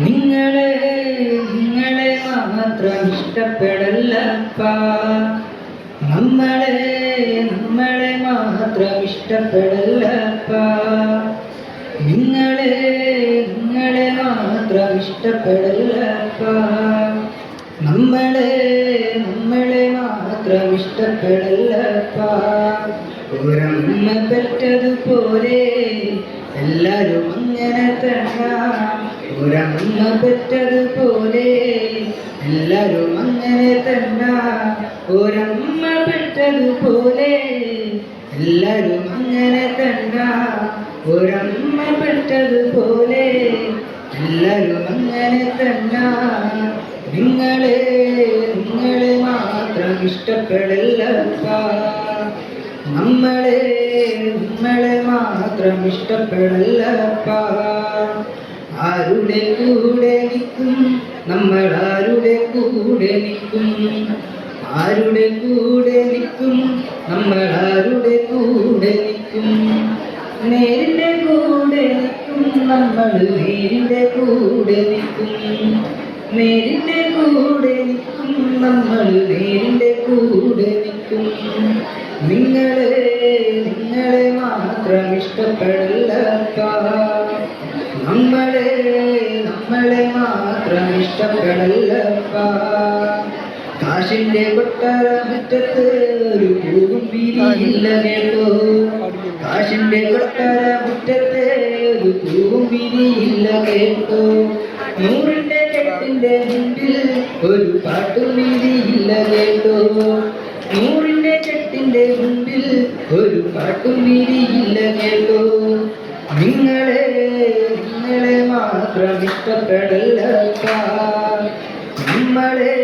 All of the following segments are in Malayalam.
നിങ്ങളെ നിങ്ങളെ മാത്രം ഇഷ്ടപ്പെടല്ലപ്പ നമ്മളെ നമ്മളെ മാത്രം ഇഷ്ടപ്പെടല്ലപ്പ നിങ്ങളെ നിങ്ങളെ മാത്രം ഇഷ്ടപ്പെടല്ലപ്പ നമ്മളെ നമ്മളെ മാത്രം ഇഷ്ടപ്പെടല്ലപ്പ ഒരമ്മ പെറ്റതുപോലെ എല്ലാരും അങ്ങനെ തന്നെ ഒരമ്മ പെറ്റതുപോലെ എല്ലാരും അങ്ങനെ തന്നെ. ഒരമ്മ പെറ്റതുപോലെ എല്ലാരും അങ്ങനെ തന്നെ. ഒരമ്മ പെറ്റതുപോലെ എല്ലാരും അങ്ങനെ തന്നെ. നിങ്ങളെ നിങ്ങളെ മാത്രം ഇഷ്ടപ്പെടല്ലപ്പ നമ്മളെ നമ്മളെ മാത്രം ഇഷ്ടപ്പെടല്ലപ്പ ആരുടെ കൂടെ നിൽക്കും? നമ്മൾ ആരുടെ കൂടെ നിൽക്കും? ആരുടെ കൂടെ നിൽക്കും? നമ്മൾ ആരുടെ കൂടെ നിൽക്കും? നേരിന്റെ കൂടെ നിൽക്കും നമ്മൾ നേരിന്റെ കൂടെ നിൽക്കും. നേരിന്റെ കൂടെ നിൽക്കും നമ്മൾ നേരിന്റെ കൂടെ നിൽക്കും. നിങ്ങളെ നിങ്ങളെ മാത്രം ഇഷ്ടപ്പെടല്ലപ്പ നമ്മളെ നമ്മളെ മാത്രം ഇഷ്ടപ്പെടല്ലപ്പ കാശിന്റെ കൊട്ടാര മുറ്റത്ത് ഒരു പൂവും വിരിയില്ല കേട്ടോ കാശിന്റെ കൊട്ടാര മുറ്റത്ത് ഒരു പൂവും വിരിയില്ല കേട്ടോ നൂറിന്റെ കെട്ടിന്റെ മുമ്പിൽ ഒരു പാട്ടും വിരിയില്ല കേട്ടോ നൂറിന്റെ കെട്ടിന്റെ മുമ്പിൽ ഒരു പാട്ടും വിരിയില്ല കേട്ടോ ഇഷ്ടപ്പെടല്ലപ്പ നമ്മളെ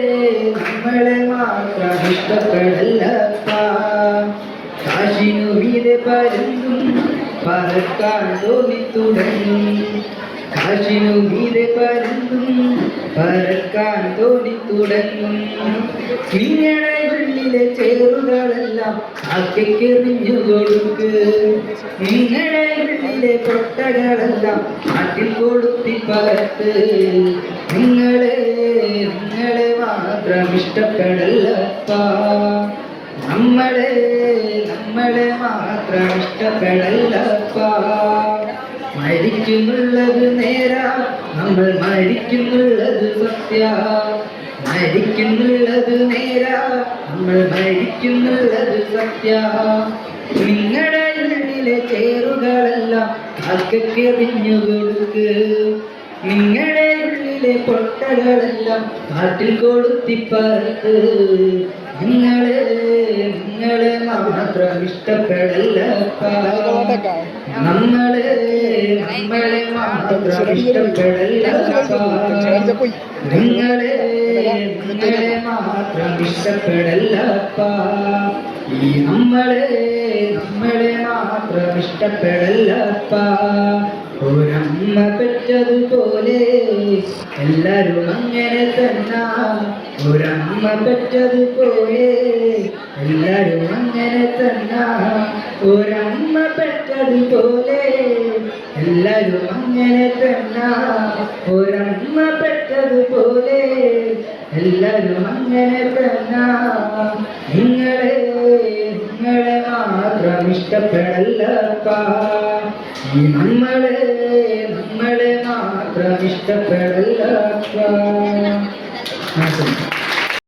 നമ്മളെ മാത്രം ഇഷ്ടപ്പെടല്ലപ്പ കാശിനു മീതെ പരുന്തും പറക്കാൻ തോന്നി തുടങ്ങും കാശിനു മീതെ പരുന്തും പറക്കാൻ തോന്നി നിങ്ങളെ ഉള്ളിലെ ചേറുകളെല്ലാം ആക്കിക്കെറിഞ്ഞു കൊടുക്ക്. നിങ്ങളുടെ ഉള്ളിലെ കൊട്ടകളെല്ലാം നാട്ടിൽ കൊടുത്തിപ്പകത്ത് നിങ്ങളെ നിങ്ങളെ മാത്രം ഇഷ്ടപ്പെടല്ലപ്പ നമ്മളെ നമ്മളെ മാത്രം ഇഷ്ടപ്പെടല്ലപ്പ മരിക്കുന്നുള്ളത് നേരാ നമ്മൾ മരിക്കുന്നുള്ളത് സത്യ. മരിക്കുന്നുള്ളത് നേരാ നമ്മൾ മരിക്കുന്നുള്ളത് സത്യ. ഉള്ളിലെ ചേറുകളെല്ലാം ആക്കെറിഞ്ഞു കൊടുക്ക്. നിങ്ങളുടെ ഉള്ളിലെ പൊട്ടകളെല്ലാം കാട്ടിൽ കൊടുത്തിപ്പറത്ത് നിങ്ങളെ നിങ്ങളെ മാത്രം ഇഷ്ടപ്പെടല്ല നമ്മളെ നമ്മളെ മാത്രം ഇഷ്ടപ്പെടല്ല നിങ്ങളെ നിങ്ങളെ മാത്രം ഇഷ്ടപ്പെടല്ലപ്പ ഈ നമ്മളെ നമ്മളെ മാത്രം ഇഷ്ടപ്പെടല്ലപ്പ ഒരമ്മ പെറ്റതുപോലെ എല്ലാരും അങ്ങനെ തന്നെ. ഒരമ്മ പെറ്റതുപോലെ എല്ലാരും അങ്ങനെ തന്നെ. ഒരമ്മ പെറ്റതുപോലെ എല്ലാരും അങ്ങനെ തന്നെ. ഒരമ്മ പെറ്റതുപോലെ എല്ലാരും അങ്ങനെ തന്നെ. ഇഷ്ടപ്പെടല്ലപ്പ നമ്മളെ നമ്മളെ മാത്രം ഇഷ്ടപ്പെടല്ലപ്പ.